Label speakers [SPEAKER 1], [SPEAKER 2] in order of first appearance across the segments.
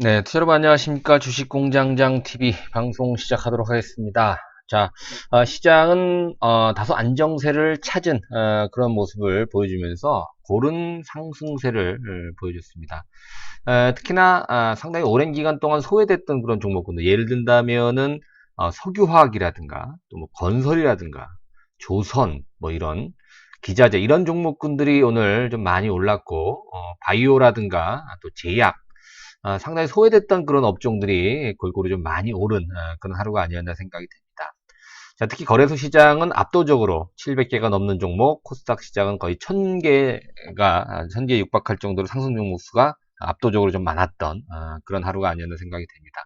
[SPEAKER 1] 네, 투자 여러분 안녕하십니까. 주식공장장 TV 방송 시작하도록 하겠습니다. 자, 어, 시장은 어, 다소 안정세를 찾은 어, 그런 모습을 보여주면서 고른 상승세를 어, 보여줬습니다. 어, 특히나 아, 상당히 오랜 기간 동안 소외됐던 그런 종목군들 예를 든다면은 어, 석유화학이라든가 또 뭐 건설이라든가 조선 뭐 이런 기자재 이런 종목군들이 오늘 좀 많이 올랐고 어, 바이오라든가 또 제약 아, 상당히 소외됐던 그런 업종들이 골고루 좀 많이 오른 아, 그런 하루가 아니었나 생각이 됩니다. 자, 특히 거래소 시장은 압도적으로 700개가 넘는 종목, 코스닥 시장은 거의 1000개가 1000개에 육박할 정도로 상승 종목 수가 압도적으로 좀 많았던 아, 그런 하루가 아니었나 생각이 됩니다.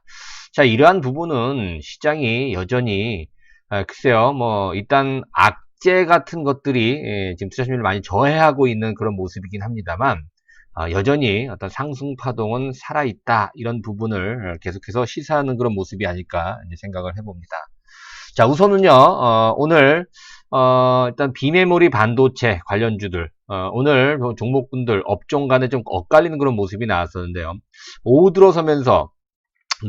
[SPEAKER 1] 자, 이러한 부분은 시장이 여전히 아, 글쎄요, 뭐 일단 악재 같은 것들이 예, 지금 투자 심리를 많이 저해하고 있는 그런 모습이긴 합니다만 아, 여전히 어떤 상승 파동은 살아있다 이런 부분을 계속해서 시사하는 그런 모습이 아닐까 생각을 해봅니다. 자 우선은요 어, 오늘 어, 일단 비메모리 반도체 관련주들 어, 오늘 종목군들 업종 간에 좀 엇갈리는 그런 모습이 나왔었는데요. 오후 들어서면서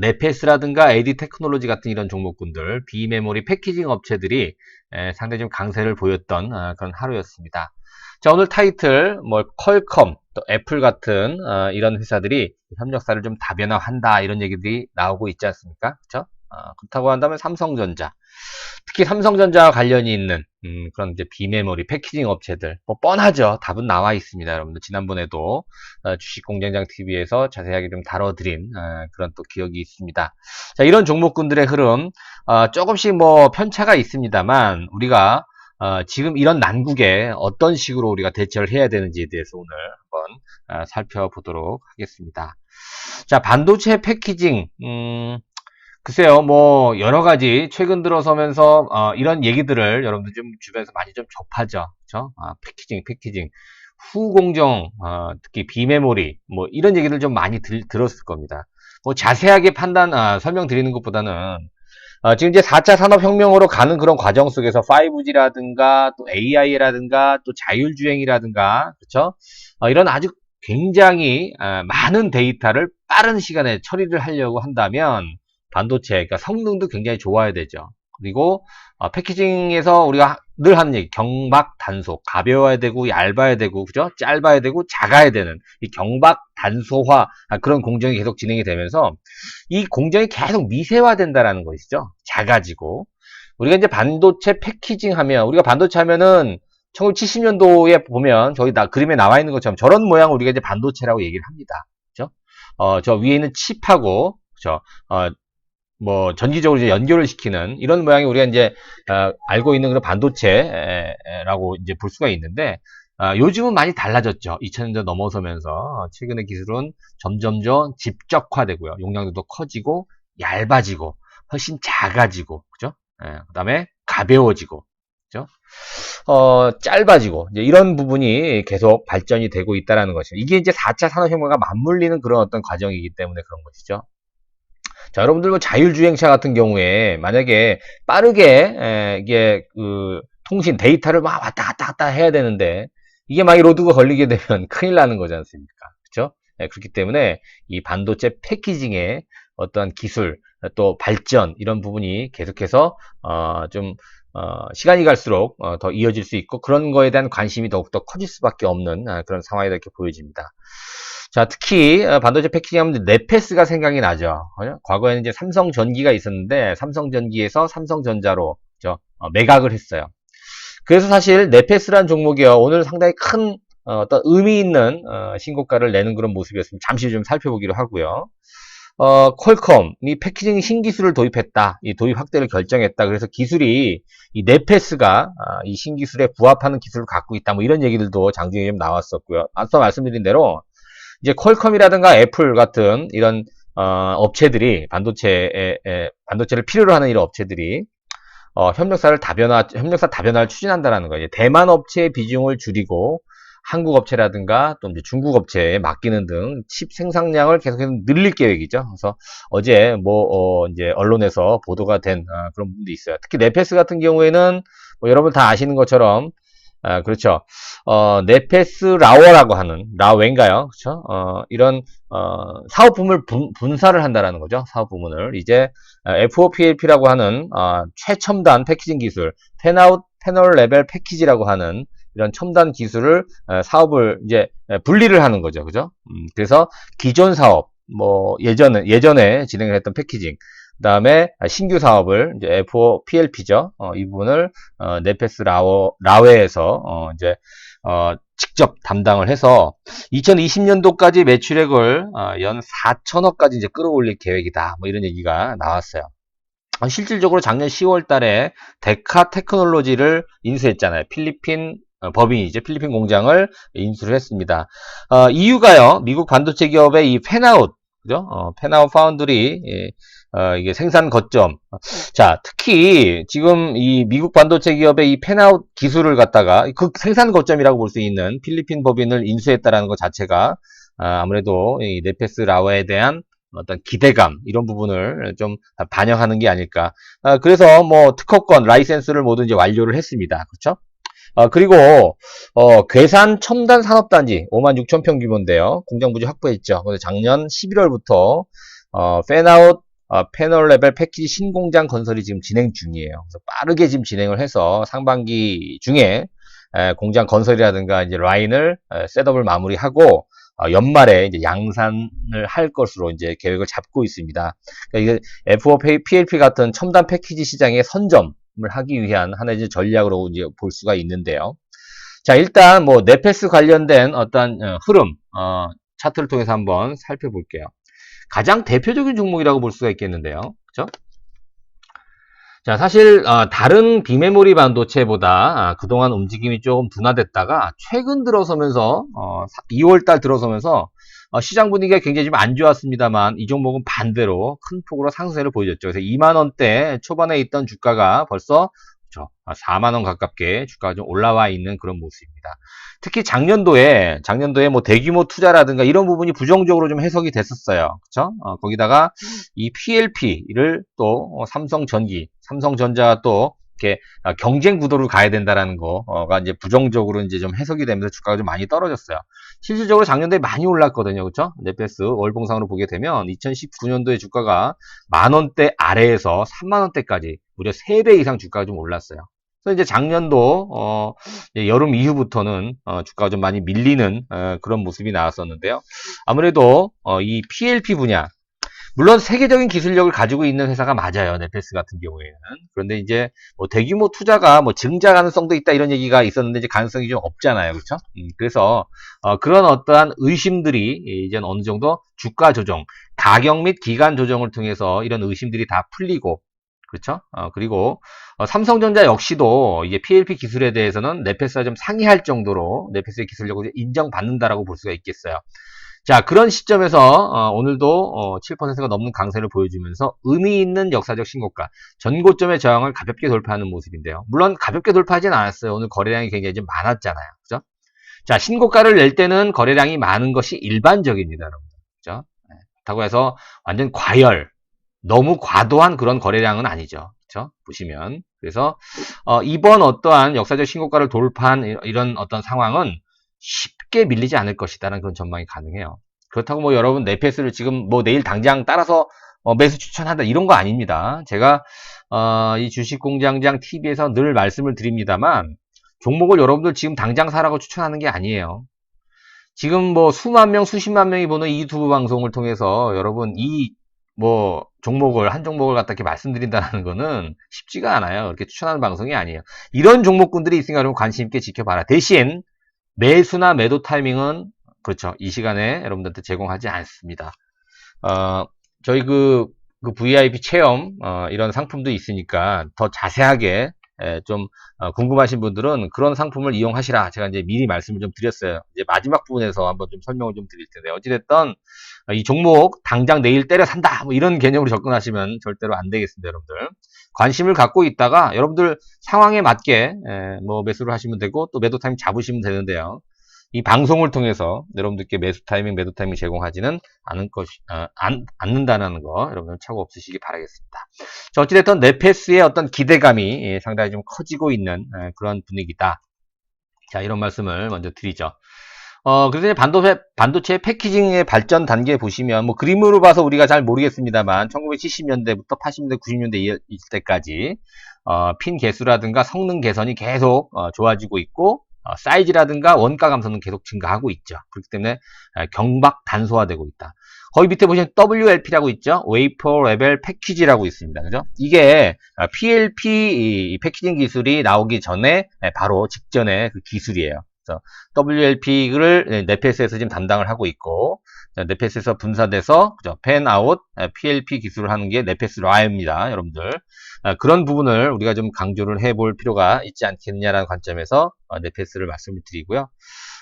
[SPEAKER 1] 네페스라든가 AD 테크놀로지 같은 이런 종목군들 비메모리 패키징 업체들이 에, 상당히 좀 강세를 보였던 어, 그런 하루였습니다. 자 오늘 타이틀 뭐 퀄컴 또 애플 같은 어, 이런 회사들이 협력사를 좀 다변화한다 이런 얘기들이 나오고 있지 않습니까? 그렇죠? 어, 그렇다고 한다면 삼성전자. 특히 삼성전자와 관련이 있는 음, 그런 이제 비메모리 패키징 업체들. 뭐 뻔하죠. 답은 나와 있습니다 여러분들. 지난번에도 어, 주식공장장 TV에서 자세하게 좀 다뤄드린 어, 그런 또 기억이 있습니다. 자 이런 종목군들의 흐름 어, 조금씩 뭐 편차가 있습니다만 우리가 어, 지금 이런 난국에 어떤 식으로 우리가 대처를 해야 되는지에 대해서 오늘 한번 어, 살펴보도록 하겠습니다. 자, 반도체 패키징, 음, 글쎄요, 뭐, 여러 가지, 최근 들어서면서, 어, 이런 얘기들을 여러분들 좀 주변에서 많이 좀 접하죠. 그쵸? 아, 패키징, 패키징. 후공정, 어, 특히 비메모리, 뭐, 이런 얘기를 좀 많이 들, 들었을 겁니다. 뭐, 자세하게 판단, 아, 설명드리는 것보다는, 어, 지금 이제 4차 산업혁명으로 가는 그런 과정 속에서 5G라든가 또 AI라든가 또 자율주행이라든가 그렇죠? 어, 이런 아주 굉장히 어, 많은 데이터를 빠른 시간에 처리를 하려고 한다면 반도체, 그러니까 성능도 굉장히 좋아야 되죠. 그리고 어, 패키징에서 우리가 늘 하는 얘기 경박 단속 가벼워야 되고 얇아야 되고 그죠 짧아야 되고 작아야 되는 이 경박 단소화 아, 그런 공정이 계속 진행이 되면서 이 공정이 계속 미세화된다라는 것이죠 작아지고 우리가 이제 반도체 패키징 하면 우리가 반도체 하면은 1970년도에 보면 저희 나, 그림에 나와 있는 것처럼 저런 모양을 우리가 이제 반도체라고 얘기를 합니다. 그죠? 어, 저 위에 있는 칩하고, 그죠? 어, 뭐 전기적으로 이제 연결을 시키는 이런 모양이 우리가 이제 어, 알고 있는 그런 반도체라고 이제 볼 수가 있는데 어, 요즘은 많이 달라졌죠. 2000년대 넘어서면서 최근의 기술은 점점점 집적화되고요. 용량도 더 커지고 얇아지고 훨씬 작아지고 그죠? 예, 그다음에 가벼워지고 그죠? 어, 짧아지고 이런 부분이 계속 발전이 되고 있다라는 것이죠. 이게 이제 4차 산업혁명과 맞물리는 그런 어떤 과정이기 때문에 그런 것이죠. 자, 여러분들 뭐 자율주행차 같은 경우에 만약에 빠르게 에, 이게 그 통신 데이터를 막 왔다 갔다 갔다 해야 되는데 이게 막이 로드가 걸리게 되면 큰일 나는 거지 않습니까? 그렇죠? 네, 그렇기 때문에 이 반도체 패키징의 어떠한 기술 또 발전 이런 부분이 계속해서 어, 좀 어, 시간이 갈수록 어, 더 이어질 수 있고 그런 거에 대한 관심이 더욱더 커질 수밖에 없는 아, 그런 상황이 이렇게 보여집니다. 자, 특히 어, 반도체 패키징 하면 네페스가 생각이 나죠. 과거에는 이제 삼성전기가 있었는데 삼성전기에서 삼성전자로 그죠? 어, 매각을 했어요. 그래서 사실 네페스란 종목이요 오늘 상당히 큰 어, 떤 의미 있는 어, 신고가를 내는 그런 모습이었습니다. 잠시 좀 살펴보기로 하고요. 어, 퀄컴이 패키징 신기술을 도입했다. 이 도입 확대를 결정했다. 그래서 기술이 이 네페스가 아, 이 신기술에 부합하는 기술을 갖고 있다. 뭐 이런 얘기들도 장중에 좀 나왔었고요. 앞서 말씀드린 대로 이제 퀄컴이라든가 애플 같은 이런 어, 업체들이 반도체에 에, 반도체를 필요로 하는 이런 업체들이 어, 협력사를 다변화 협력사 다변화를 추진한다라는 거예요. 대만 업체의 비중을 줄이고 한국 업체라든가 또 이제 중국 업체에 맡기는 등 칩 생산량을 계속해서 늘릴 계획이죠. 그래서 어제 뭐 어, 이제 언론에서 보도가 된 아, 그런 부분도 있어요. 특히 네페스 같은 경우에는 뭐 여러분 다 아시는 것처럼 아, 그렇죠. 어, 네페스 라워라고 하는, 라웨인가요? 그렇죠? 어, 이런, 어, 사업 부문을 분, 분사를 한다라는 거죠. 사업 부문을. 이제, FOPLP라고 하는, 어, 최첨단 패키징 기술, 패나웃, 패널 레벨 패키지라고 하는 이런 첨단 기술을, 어, 사업을 이제 분리를 하는 거죠. 그죠? 음, 그래서 기존 사업, 뭐, 예전에, 예전에 진행을 했던 패키징, 그 다음에 신규 사업을 이제 FOPLP죠. 어, 이 부분을 어, 네페스 라워, 라웨에서 어, 이제 어, 직접 담당을 해서 2020년도까지 매출액을 어, 연 4천억까지 이제 끌어올릴 계획이다. 뭐 이런 얘기가 나왔어요. 어, 실질적으로 작년 10월 달에 데카 테크놀로지를 인수했잖아요. 필리핀 어, 법인이죠. 필리핀 공장을 인수를 했습니다. 어, 이유가요. 미국 반도체 기업의 이 펜아웃, 그죠? 어, 펜아웃 파운드리, 예, 어, 이게 생산 거점. 자, 특히 지금 이 미국 반도체 기업의 이 펜아웃 기술을 갖다가 그 생산 거점이라고 볼 수 있는 필리핀 법인을 인수했다라는 것 자체가 아, 아무래도 이 네페스 라워에 대한 어떤 기대감 이런 부분을 좀 반영하는 게 아닐까. 아, 그래서 뭐 특허권 라이센스를 모두 이제 완료를 했습니다. 그렇죠? 아, 그리고 어, 괴산 첨단 산업단지 5만 6천 평 규모인데요. 공장 부지 확보했죠. 작년 11월부터 어, 팬아웃 어, 패널 레벨 패키지 신공장 건설이 지금 진행 중이에요. 그래서 빠르게 지금 진행을 해서 상반기 중에 에, 공장 건설이라든가 이제 라인을 에, 셋업을 마무리하고 어, 연말에 이제 양산을 할 것으로 이제 계획을 잡고 있습니다. 그러니까 이게 FO PLP 같은 첨단 패키지 시장에 선점을 하기 위한 하나의 이제 전략으로 이제 볼 수가 있는데요. 자, 일단 뭐 네페스 관련된 어떤 어, 흐름 어, 차트를 통해서 한번 살펴볼게요. 가장 대표적인 종목이라고 볼 수가 있겠는데요. 그죠? 자, 사실 어, 다른 비메모리 반도체보다 아, 그동안 움직임이 조금 둔화됐다가 최근 들어서면서 어, 2월달 들어서면서 어, 시장 분위기가 굉장히 좀 안 좋았습니다만 이 종목은 반대로 큰 폭으로 상승세를 보여줬죠. 그래서 2만 원대 초반에 있던 주가가 벌써 그렇죠. 4만 원 가깝게 주가가 좀 올라와 있는 그런 모습입니다. 특히 작년도에 작년도에 뭐 대규모 투자라든가 이런 부분이 부정적으로 좀 해석이 됐었어요. 그렇죠? 어, 거기다가 이 PLP를 또 어, 삼성전기, 삼성전자가 또 이렇게 어, 경쟁 구도로 가야 된다라는 거가 이제 부정적으로 이제 좀 해석이 되면서 주가가 좀 많이 떨어졌어요. 실질적으로 작년도에 많이 올랐거든요. 그렇죠? 네페스 월봉상으로 보게 되면 2019년도에 주가가 만 원대 아래에서 3만 원대까지 무려 3배 이상 주가가 좀 올랐어요. 그래서 이제 작년도 어, 여름 이후부터는 어, 주가가 좀 많이 밀리는 어, 그런 모습이 나왔었는데요. 아무래도 어, 이 PLP 분야 물론 세계적인 기술력을 가지고 있는 회사가 맞아요. 네페스 같은 경우에는. 그런데 이제 뭐 대규모 투자가 뭐 증자 가능성도 있다 이런 얘기가 있었는데 이제 가능성이 좀 없잖아요. 그렇죠? 음, 그래서 어, 그런 어떠한 의심들이 이제 어느 정도 주가 조정, 가격 및 기간 조정을 통해서 이런 의심들이 다 풀리고 그렇죠? 어, 그리고 어, 삼성전자 역시도 이게 PLP 기술에 대해서는 네페스와 좀 상이할 정도로 네페스의 기술력을 인정받는다라고 볼 수가 있겠어요. 자, 그런 시점에서 어, 오늘도 어, 7%가 넘는 강세를 보여주면서 의미 있는 역사적 신고가, 전고점의 저항을 가볍게 돌파하는 모습인데요. 물론 가볍게 돌파하진 않았어요. 오늘 거래량이 굉장히 좀 많았잖아요. 그죠? 자, 신고가를 낼 때는 거래량이 많은 것이 일반적입니다, 여러분. 그죠? 네. 그렇다고 해서 완전 과열, 너무 과도한 그런 거래량은 아니죠. 그죠? 보시면. 그래서 어, 이번 어떠한 역사적 신고가를 돌파한 이런 어떤 상황은 쉽게 밀리지 않을 것이다라는 그런 전망이 가능해요. 그렇다고 뭐 여러분 네페스를 지금 뭐 내일 당장 따라서 어 매수 추천한다 이런 거 아닙니다. 제가 어 이 주식공장장 TV에서 늘 말씀을 드립니다만 종목을 여러분들 지금 당장 사라고 추천하는 게 아니에요. 지금 뭐 수만 명, 수십만 명이 보는 이 유튜브 방송을 통해서 여러분 이 뭐 종목을 한 종목을 갖다 이렇게 말씀드린다는 거는 쉽지가 않아요. 이렇게 추천하는 방송이 아니에요. 이런 종목군들이 있으니까 여러분 관심 있게 지켜봐라. 대신 매수나 매도 타이밍은 그렇죠. 이 시간에 여러분들한테 제공하지 않습니다. 어, 저희 그, 그 VIP 체험 어, 이런 상품도 있으니까 더 자세하게 에, 좀 어, 궁금하신 분들은 그런 상품을 이용하시라 제가 이제 미리 말씀을 좀 드렸어요. 이제 마지막 부분에서 한번 좀 설명을 좀 드릴 텐데 어찌됐든 이 종목 당장 내일 때려 산다 뭐 이런 개념으로 접근하시면 절대로 안 되겠습니다, 여러분들. 관심을 갖고 있다가 여러분들 상황에 맞게 뭐 매수를 하시면 되고 또 매도 타이밍 잡으시면 되는데요. 이 방송을 통해서 여러분들께 매수 타이밍, 매도 타이밍 제공하지는 않은 것이, 어, 안, 않는다는 거 여러분들 차고 없으시기 바라겠습니다. 자, 어찌됐든 네페스의 어떤 기대감이 예, 상당히 좀 커지고 있는 예, 그런 분위기다. 자, 이런 말씀을 먼저 드리죠. 어, 그래서 반도체, 반도체 패키징의 발전 단계 보시면, 뭐, 그림으로 봐서 우리가 잘 모르겠습니다만, 1970년대부터 80년대, 90년대 이- 이때까지, 어, 핀 개수라든가 성능 개선이 계속, 어, 좋아지고 있고, 어, 사이즈라든가 원가 감소는 계속 증가하고 있죠. 그렇기 때문에, 에, 경박 단소화되고 있다. 거기 밑에 보시면 WLP라고 있죠. Wafer Level Package라고 있습니다. 그죠? 이게 아, PLP 이 패키징 기술이 나오기 전에 에, 바로 직전에 그 기술이에요. WLP를 네페스에서 지금 담당을 하고 있고 네페스에서 분사돼서 그죠? 펜아웃 PLP 기술을 하는 게 네페스 라입니다, 여러분들. 아, 그런 부분을 우리가 좀 강조를 해볼 필요가 있지 않겠냐라는 관점에서 어, 네페스를 말씀을 드리고요.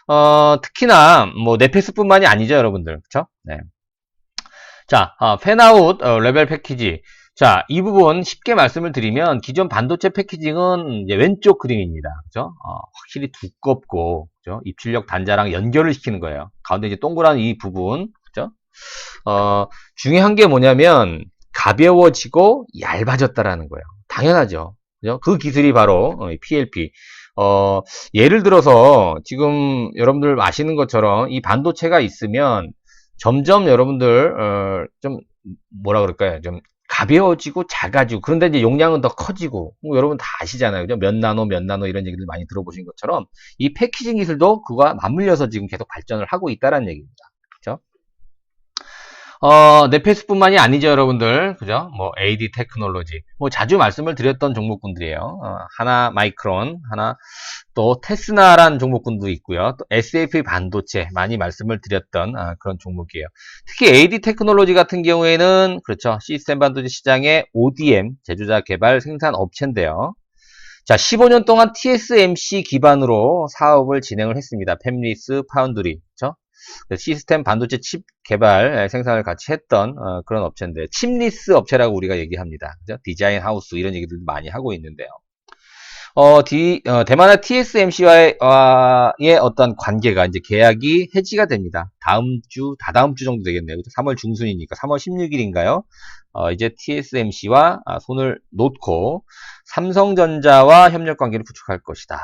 [SPEAKER 1] 어, 특히나 뭐 네페스뿐만이 아니죠, 여러분들. 그렇죠? 네. 자, 어, 펜아웃 어, 레벨 패키지. 자, 이 부분 쉽게 말씀을 드리면 기존 반도체 패키징은 왼쪽 그림입니다. 그죠? 어, 확실히 두껍고, 그죠? 입출력 단자랑 연결을 시키는 거예요. 가운데 이제 동그란 이 부분, 그죠? 어, 중요한 게 뭐냐면 가벼워지고 얇아졌다라는 거예요. 당연하죠. 그죠? 그 기술이 바로 어, 이 PLP. 어, 예를 들어서 지금 여러분들 아시는 것처럼 이 반도체가 있으면 점점 여러분들 어, 좀 뭐라 그럴까요? 좀 가벼워지고 작아지고 그런데 이제 용량은 더 커지고 뭐 여러분 다 아시잖아요. 그죠? 몇 나노 몇 나노 이런 얘기들 많이 들어보신 것처럼 이 패키징 기술도 그와 맞물려서 지금 계속 발전을 하고 있다는 얘기입니다. 어, 네페스뿐만이 아니죠, 여러분들. 그죠? 뭐, AD 테크놀로지. 뭐, 자주 말씀을 드렸던 종목군들이에요. 어, 하나 마이크론, 하나 또 테스나라는 종목군도 있고요. 또 SAP 반도체 많이 말씀을 드렸던 아, 그런 종목이에요. 특히 AD 테크놀로지 같은 경우에는 그렇죠. 시스템 반도체 시장의 ODM 제조자 개발 생산 업체인데요. 자, 15년 동안 TSMC 기반으로 사업을 진행을 했습니다. 팹리스 파운드리. 그렇죠? 시스템 반도체 칩 개발 생산을 같이 했던 어, 그런 업체인데 칩리스 업체라고 우리가 얘기합니다. 그죠? 디자인 하우스 이런 얘기들도 많이 하고 있는데요. 어, 디, 어, 대만의 TSMC와의 어, 의 어떤 관계가 이제 계약이 해지가 됩니다. 다음 주, 다다음 주 정도 되겠네요. 3월 중순이니까 3월 16일인가요? 어, 이제 TSMC와 아, 손을 놓고 삼성전자와 협력 관계를 구축할 것이다.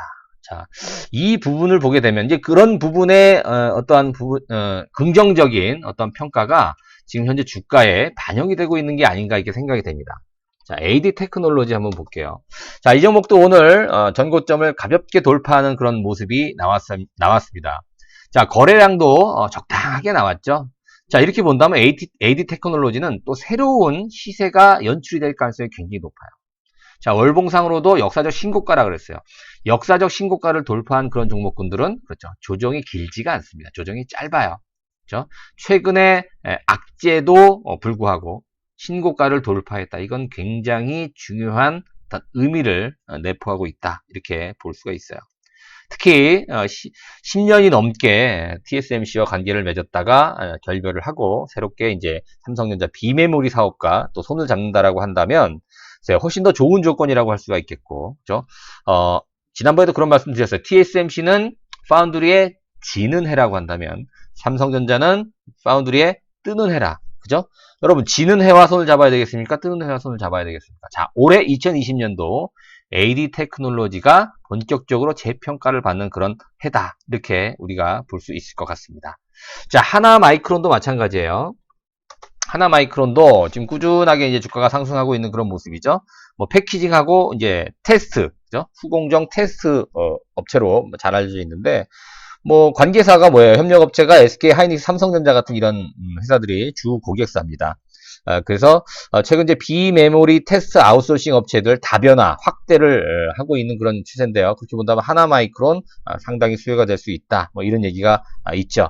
[SPEAKER 1] 자, 이 부분을 보게 되면 이제 그런 부분에 어, 떠한 부분, 어, 긍정적인 어떤 평가가 지금 현재 주가에 반영이 되고 있는 게 아닌가 이렇게 생각이 됩니다. 자, AD 테크놀로지 한번 볼게요. 자, 이 종목도 오늘 어, 전고점을 가볍게 돌파하는 그런 모습이 나왔, 나왔습니다. 자, 거래량도 어, 적당하게 나왔죠. 자, 이렇게 본다면 AD, AD 테크놀로지는 또 새로운 시세가 연출이 될 가능성이 굉장히 높아요. 자, 월봉상으로도 역사적 신고가라 그랬어요. 역사적 신고가를 돌파한 그런 종목군들은 그렇죠. 조정이 길지가 않습니다. 조정이 짧아요. 그렇죠? 최근에 에, 악재도 어, 불구하고 신고가를 돌파했다. 이건 굉장히 중요한 의미를 어, 내포하고 있다. 이렇게 볼 수가 있어요. 특히 어, 10년이 넘게 TSMC와 관계를 맺었다가 어, 결별을 하고 새롭게 이제 삼성전자 비메모리 사업과 또 손을 잡는다라고 한다면 훨씬 더 좋은 조건이라고 할 수가 있겠고, 그죠? 어, 지난번에도 그런 말씀 드렸어요. TSMC는 파운드리의 지는 해라고 한다면, 삼성전자는 파운드리의 뜨는 해라. 그죠? 여러분, 지는 해와 손을 잡아야 되겠습니까? 뜨는 해와 손을 잡아야 되겠습니까? 자, 올해 2020년도 AD 테크놀로지가 본격적으로 재평가를 받는 그런 해다. 이렇게 우리가 볼 수 있을 것 같습니다. 자, 하나 마이크론도 마찬가지예요. 하나 마이크론도 지금 꾸준하게 이제 주가가 상승하고 있는 그런 모습이죠. 뭐 패키징하고 이제 테스트, 그죠? 후공정 테스트 어, 업체로 잘 알려져 있는데 뭐 관계사가 뭐예요? 협력업체가 SK 하이닉스, 삼성전자 같은 이런 회사들이 주 고객사입니다. 어, 그래서 어, 최근 이제 비메모리 테스트 아웃소싱 업체들 다변화 확대를 어, 하고 있는 그런 추세인데요. 그렇게 본다면 하나 마이크론 어, 상당히 수요가 될 수 있다. 뭐 이런 얘기가 아, 있죠.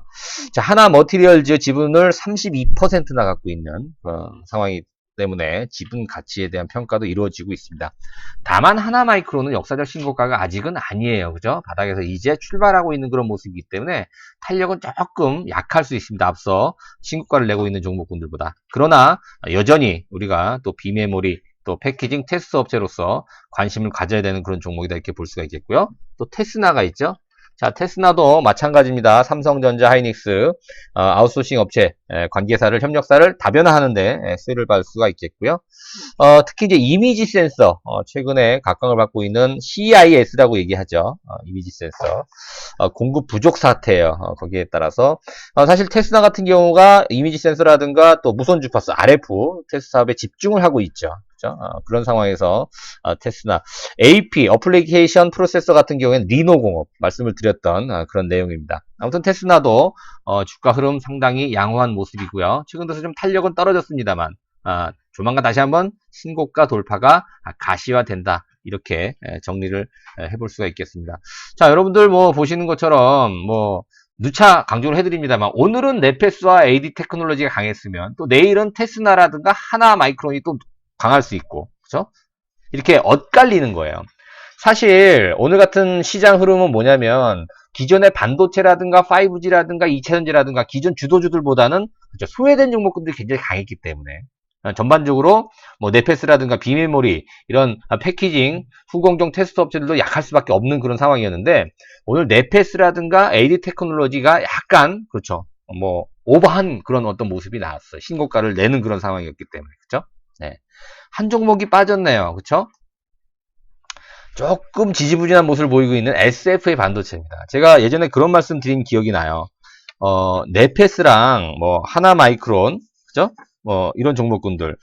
[SPEAKER 1] 자, 하나 머티리얼즈 지분을 32%나 갖고 있는 어, 상황이 때문에 지분 가치에 대한 평가도 이루어지고 있습니다. 다만 하나 마이크론은 역사적 신고가가 아직은 아니에요. 그죠? 바닥에서 이제 출발하고 있는 그런 모습이기 때문에 탄력은 조금 약할 수 있습니다. 앞서 신고가를 내고 있는 종목군들보다. 그러나 여전히 우리가 또 비메모리 또 패키징 테스트 업체로서 관심을 가져야 되는 그런 종목이다 이렇게 볼 수가 있겠고요. 또 테스나가 있죠. 자, 테스나도 마찬가지입니다. 삼성전자, 하이닉스, 어, 아웃소싱 업체, 에, 관계사를, 협력사를 다변화하는데 에, 수혜를 받을 수가 있겠고요. 어, 특히 이제 이미지 센서, 어, 최근에 각광을 받고 있는 CIS라고 얘기하죠. 어, 이미지 센서. 어, 공급 부족 사태예요. 어, 거기에 따라서. 어, 사실 테스나 같은 경우가 이미지 센서라든가 또 무선 주파수, RF 테스트 사업에 집중을 하고 있죠. 그죠? 어, 그런 상황에서 어, 테스나 AP 어플리케이션 프로세서 같은 경우에는 리노 공업 말씀을 드렸던 어, 그런 내용입니다. 아무튼 테스나도 어, 주가 흐름 상당히 양호한 모습이고요. 최근 들어서 좀 탄력은 떨어졌습니다만 아, 조만간 다시 한번 신고가 돌파가 가시화된다. 이렇게 에, 정리를 에, 해볼 수가 있겠습니다. 자, 여러분들 뭐 보시는 것처럼 뭐 누차 강조를 해드립니다만 오늘은 네페스와 AD 테크놀로지가 강했으면 또 내일은 테스나라든가 하나 마이크론이 또 강할 수 있고, 그죠? 이렇게 엇갈리는 거예요. 사실 오늘 같은 시장 흐름은 뭐냐면 기존의 반도체라든가 5G라든가 2차전지라든가 기존 주도주들보다는 그죠? 소외된 종목군들이 굉장히 강했기 때문에 어, 전반적으로 뭐 네페스라든가 비메모리 이런 패키징 후공정 테스트 업체들도 약할 수밖에 없는 그런 상황이었는데 오늘 네페스라든가 AD 테크놀로지가 약간 그렇죠 뭐 오버한 그런 어떤 모습이 나왔어요 신고가를 내는 그런 상황이었기 때문에 그렇죠 네. 한 종목이 빠졌네요. 그쵸? 조금 지지부진한 모습을 보이고 있는 SF의 반도체입니다. 제가 예전에 그런 말씀 드린 기억이 나요. 어, 네페스랑 뭐 하나 마이크론, 그죠? 뭐 이런 종목군들을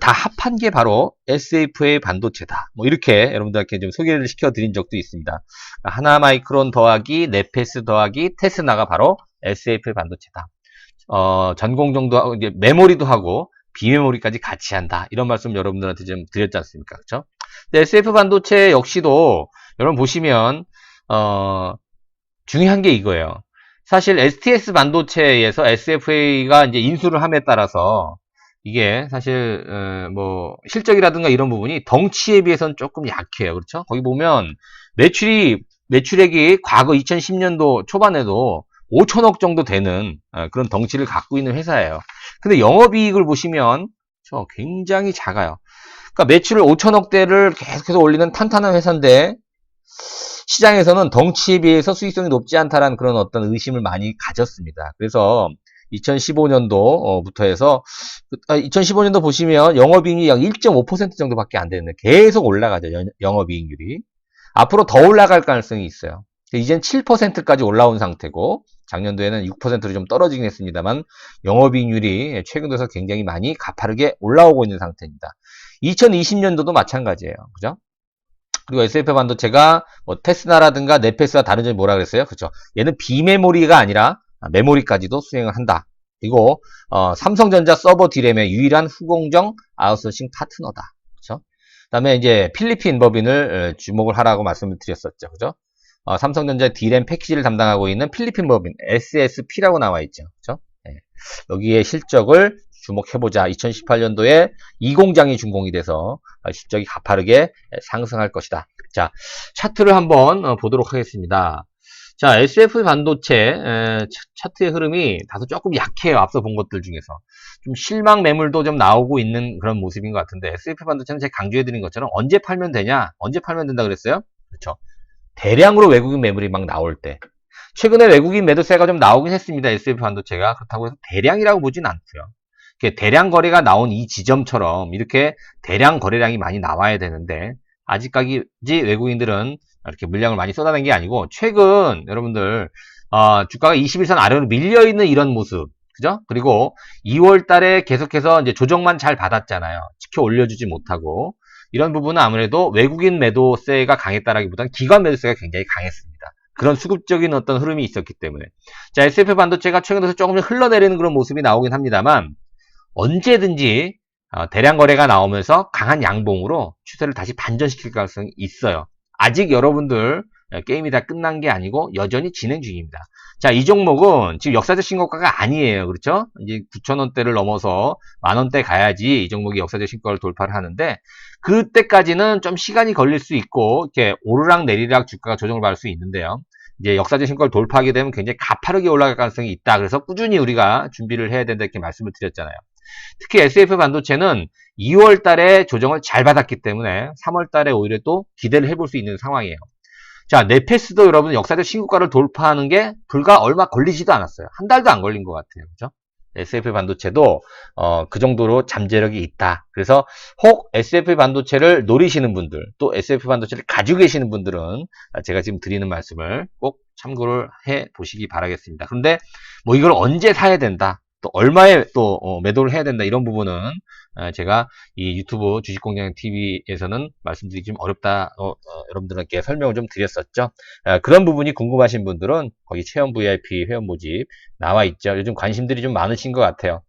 [SPEAKER 1] 다 합한 게 바로 SF의 반도체다. 뭐 이렇게 여러분들께 좀 소개를 시켜드린 적도 있습니다. 하나 마이크론 더하기 네페스 더하기 테스나가 바로 SF의 반도체다. 어, 전공 정도 하고 이제 메모리도 하고 비메모리까지 같이 한다. 이런 말씀 여러분들한테 좀 드렸지 않습니까? 그렇죠? SF 반도체 역시도 여러분 보시면 어, 중요한 게 이거예요. 사실 STS 반도체에서 SFA가 이제 인수를 함에 따라서 이게 사실 어, 뭐 실적이라든가 이런 부분이 덩치에 비해서는 조금 약해요. 그렇죠? 거기 보면 매출이 매출액이 과거 2010년도 초반에도 5천억 정도 되는 어, 그런 덩치를 갖고 있는 회사예요. 근데 영업이익을 보시면 저 굉장히 작아요. 그러니까 매출을 5천억대를 계속해서 올리는 탄탄한 회사인데 시장에서는 덩치에 비해서 수익성이 높지 않다라는 그런 어떤 의심을 많이 가졌습니다. 그래서 2015년도부터 해서 2015년도 아, 보시면 영업이익이 약 1.5% 정도밖에 안 되는데 계속 올라가죠. 영업이익률이. 앞으로 더 올라갈 가능성이 있어요. 이젠 7%까지 올라온 상태고 작년도에는 6%로 좀 떨어지긴 했습니다만 영업이익률이 최근 들어서 굉장히 많이 가파르게 올라오고 있는 상태입니다. 2020년도도 마찬가지예요. 그죠? 그리고 SF 반도체가 뭐 테스나라든가 네페스와 다른 점이 뭐라 그랬어요? 그죠? 얘는 비메모리가 아니라 메모리까지도 수행을 한다. 그리고 어, 삼성전자 서버 디램의 유일한 후공정 아웃소싱 파트너다. 그죠? 그다음에 이제 필리핀 법인을 주목을 하라고 말씀을 드렸었죠. 그죠? 어, 삼성전자 D램 패키지를 담당하고 있는 필리핀 법인 SSP라고 나와 있죠. 그렇죠? 네. 여기에 실적을 주목해보자. 2018년도에 이 공장이 준공이 돼서 어, 실적이 가파르게 상승할 것이다. 자, 차트를 한번 어, 보도록 하겠습니다. 자, SF 반도체 에, 차트의 흐름이 다소 조금 약해요. 앞서 본 것들 중에서. 좀 실망 매물도 좀 나오고 있는 그런 모습인 것 같은데 SF 반도체는 제가 강조해드린 것처럼 언제 팔면 되냐? 언제 팔면 된다 그랬어요? 그렇죠. 대량으로 외국인 매물이 막 나올 때 최근에 외국인 매도세가 좀 나오긴 했습니다. SF 반도체가 그렇다고 해서 대량이라고 보진 않고요. 대량 거래가 나온 이 지점처럼 이렇게 대량 거래량이 많이 나와야 되는데 아직까지 외국인들은 이렇게 물량을 많이 쏟아낸 게 아니고 최근 여러분들 어, 주가가 21선 아래로 밀려 있는 이런 모습 그죠? 그리고 2월 달에 계속해서 이제 조정만 잘 받았잖아요. 지켜 올려주지 못하고 이런 부분은 아무래도 외국인 매도세가 강했다라기보다는 기관 매도세가 굉장히 강했습니다. 그런 수급적인 어떤 흐름이 있었기 때문에. 자, SF 반도체가 최근 들어서 조금 흘러내리는 그런 모습이 나오긴 합니다만, 언제든지 어, 대량 거래가 나오면서 강한 양봉으로 추세를 다시 반전시킬 가능성이 있어요. 아직 여러분들 어, 게임이 다 끝난 게 아니고 여전히 진행 중입니다. 자, 이 종목은 지금 역사적 신고가가 아니에요. 그렇죠? 이제 9천원대를 넘어서 만원대 가야지 이 종목이 역사적 신고가를 돌파를 하는데 그때까지는 좀 시간이 걸릴 수 있고 이렇게 오르락 내리락 주가가 조정을 받을 수 있는데요. 이제 역사적 신고를 돌파하게 되면 굉장히 가파르게 올라갈 가능성이 있다. 그래서 꾸준히 우리가 준비를 해야 된다 이렇게 말씀을 드렸잖아요. 특히 SF 반도체는 2월 달에 조정을 잘 받았기 때문에 3월 달에 오히려 또 기대를 해볼 수 있는 상황이에요. 자, 네페스도 여러분 역사적 신고가를 돌파하는 게 불과 얼마 걸리지도 않았어요. 한 달도 안 걸린 것 같아요. 그죠? SF 반도체도 어, 그 정도로 잠재력이 있다. 그래서 혹 SF 반도체를 노리시는 분들, 또 SF 반도체를 가지고 계시는 분들은 제가 지금 드리는 말씀을 꼭 참고를 해 보시기 바라겠습니다. 그런데 뭐 이걸 언제 사야 된다, 또 얼마에 또 어, 매도를 해야 된다 이런 부분은 어, 제가 이 유튜브 주식공장 TV에서는 말씀드리기 좀 어렵다, 어, 어, 여러분들께 설명을 좀 드렸었죠. 어, 그런 부분이 궁금하신 분들은 거기 체험 VIP 회원 모집 나와 있죠. 요즘 관심들이 좀 많으신 것 같아요.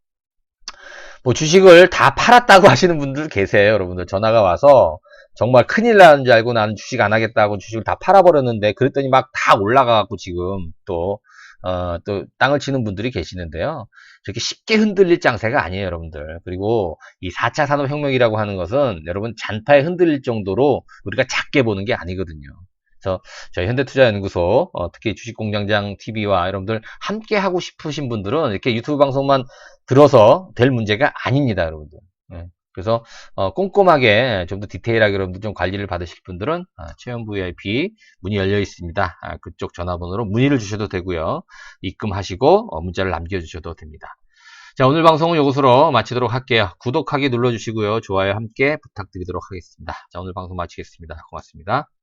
[SPEAKER 1] 뭐 주식을 다 팔았다고 하시는 분들 계세요. 여러분들 전화가 와서 정말 큰일 나는 줄 알고 나는 주식 안 하겠다고 주식을 다 팔아버렸는데 그랬더니 막 다 올라가갖고 지금 또 어, 또 땅을 치는 분들이 계시는데요. 저렇게 쉽게 흔들릴 장세가 아니에요, 여러분들. 그리고 이 4차 산업혁명이라고 하는 것은 여러분 잔타에 흔들릴 정도로 우리가 작게 보는 게 아니거든요. 그래서 저희 현대투자연구소, 어, 특히 주식공장장 TV와 여러분들 함께 하고 싶으신 분들은 이렇게 유튜브 방송만 들어서 될 문제가 아닙니다, 여러분들. 예. 그래서 어, 꼼꼼하게 좀 더 디테일하게 여러분들 좀 관리를 받으실 분들은 아, 체험 VIP 문이 열려 있습니다. 아, 그쪽 전화번호로 문의를 주셔도 되고요. 입금하시고 어, 문자를 남겨주셔도 됩니다. 자 오늘 방송은 이것으로 마치도록 할게요. 구독하기 눌러주시고요. 좋아요 함께 부탁드리도록 하겠습니다. 자 오늘 방송 마치겠습니다. 고맙습니다.